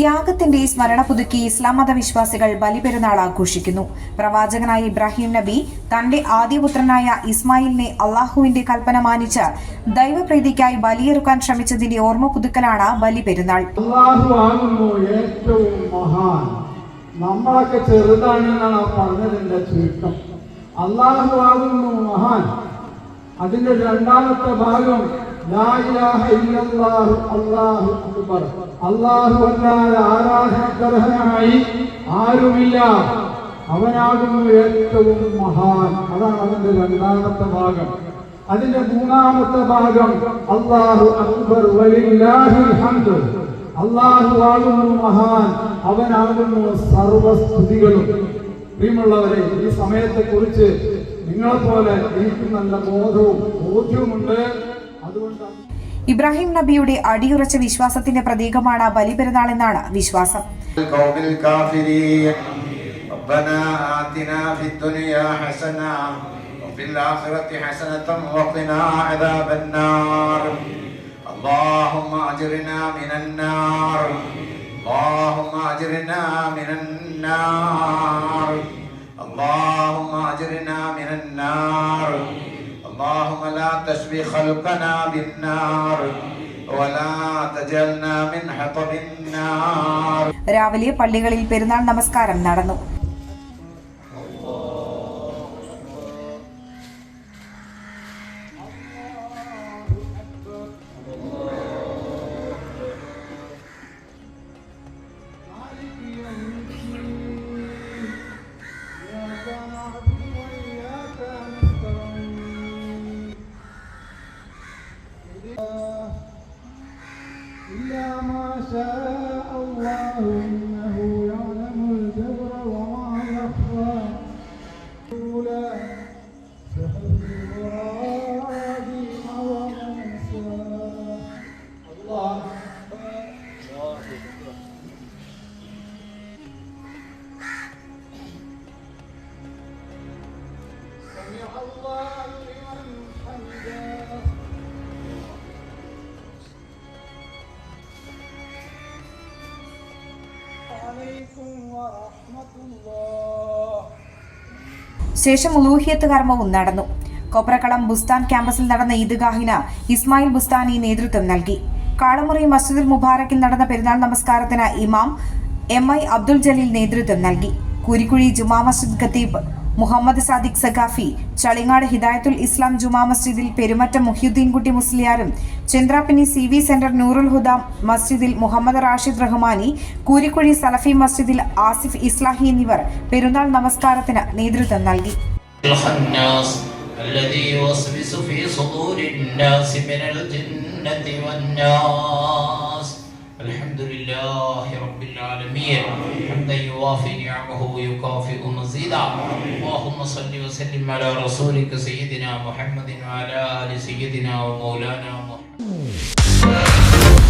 ത്യാഗത്തിന്റെ സ്മരണ പുതുക്കി ഇസ്ലാം മത വിശ്വാസികൾ ബലിപെരുന്നാൾ ആഘോഷിക്കുന്നു. പ്രവാചകനായ ഇബ്രാഹിം നബി തന്റെ ആദ്യപുത്രനായ ഇസ്മായിലിനെ അള്ളാഹുവിന്റെ കൽപ്പന മാനിച്ച് ദൈവപ്രീതിക്കായി ബലിയെറുക്കാൻ ശ്രമിച്ചതിന്റെ ഓർമ്മ പുതുക്കലാണ് ബലിപെരുന്നാൾ നമ്മളൊക്കെ ചെറുതാണെന്നാണ് പറഞ്ഞതിന്റെ ചുരുക്കം. അള്ളാഹു ആകുന്നു മഹാൻ. അതിന്റെ രണ്ടാമത്തെ ഭാഗം അള്ളാഹു അല്ലാതെ ആരാധനക്കർഹനായി ആരുമില്ല. അവനാകുന്നു ഏറ്റവും മഹാൻ. അതാണ് അവന്റെ രണ്ടാമത്തെ ഭാഗം. അതിന്റെ മൂന്നാമത്തെ ഭാഗം അള്ളാഹു അക്ബർ ഹംദ് അള്ളാഹു ആകുന്നു മഹാൻ. അവനാകുന്നു സർവസ്തുതികളും. പ്രിയമുള്ളവരെ ഈ സമയത്തെ കുറിച്ച് നിങ്ങളെപ്പോലെ എനിക്ക് നല്ല ബോധവും ബോധ്യവുമുണ്ട്. ഇബ്രാഹിം നബിയുടെ അടിയുറച്ച വിശ്വാസത്തിന്റെ പ്രതീകമാണ് ബലിപെരുന്നാൾ എന്നാണ് വിശ്വാസം القوم الكافرين ربنا آتنا في الدنيا حسنة وفي الآخرة حسنة وقنا عذاب النار اللهم أجرنا من النار اللهم أجرنا من النار اللهم لا تشبي خلقنا بالنار ولا تجعلنا من حطب النار രാവിലെ പള്ളികളിൽ പെരുന്നാൾ നമസ്കാരം നടന്നു ما شاء الله إنه يعلم الجبر وما يخفى. أولى وموسى الله سمع الله ശേഷം ഉലൂഹിയത്ത് കർമ്മവും നടന്നു. കൊപ്രക്കളം ബുസ്താൻ ക്യാമ്പസിൽ നടന്ന ഈദ്ഗാഹിന് ഇസ്മായിൽ ബുസ്താനി നേതൃത്വം നൽകി. കാളമുറി മസ്ജിദുൽ മുബാറക്കിൽ നടന്ന പെരുന്നാൾ നമസ്കാരത്തിന് ഇമാം എം ഐ അബ്ദുൽ ജലീൽ നേതൃത്വം നൽകി. കുരിക്കുഴി ജുമാ മസ്ജിദ് ഖത്തീബ് മുഹമ്മദ് സാദിഖ് സഖാഫി ചളിങ്ങാട് ഹിദായത്തുൽ ഇസ്ലാം ജുമാ മസ്ജിദിൽ Perumattom മുഹ്യുദ്ദീൻകുട്ടി മുസ്ലിയാരും Chandrappini C V centre Noorul Huda മസ്ജിദിൽ മുഹമ്മദ് റാഷിദ് റഹ്മാനി കൂരിക്കുഴി സലഫി മസ്ജിദിൽ ആസിഫ് ഇസ്ലാഹി എന്നിവർ പെരുന്നാൾ നമസ്കാരത്തിന് നേതൃത്വം നൽകി الخناس الذي يوسوس في صدور الناس من الجنة والناس الحمد لله رب العالمين. حمدا يوافي نعمه ويكافئ مزيدا. اللهم صل وسلم على رسولك سيدنا محمد وعلى آل سيدنا ومولانا محمد.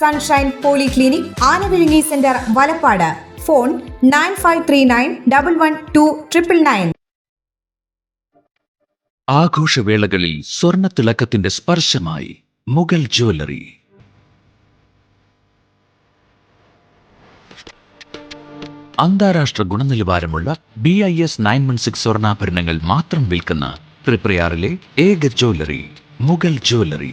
Sunshine polyclinic Anavizhungi centre Valappad. Phone nine five three nine double one two triple nine. ആഘോഷവേളകളിൽ സ്വർണത്തിളക്കത്തിന്റെ സ്പർശമായി മുഗൾ ജ്വല്ലറി. അന്താരാഷ്ട്ര ഗുണനിലവാരമുള്ള B I S nine one six സ്വർണാഭരണങ്ങൾ മാത്രം വിൽക്കുന്ന ത്രിപ്രയാറിലെ ഏക ജ്വല്ലറി മുഗൾ ജ്വല്ലറി.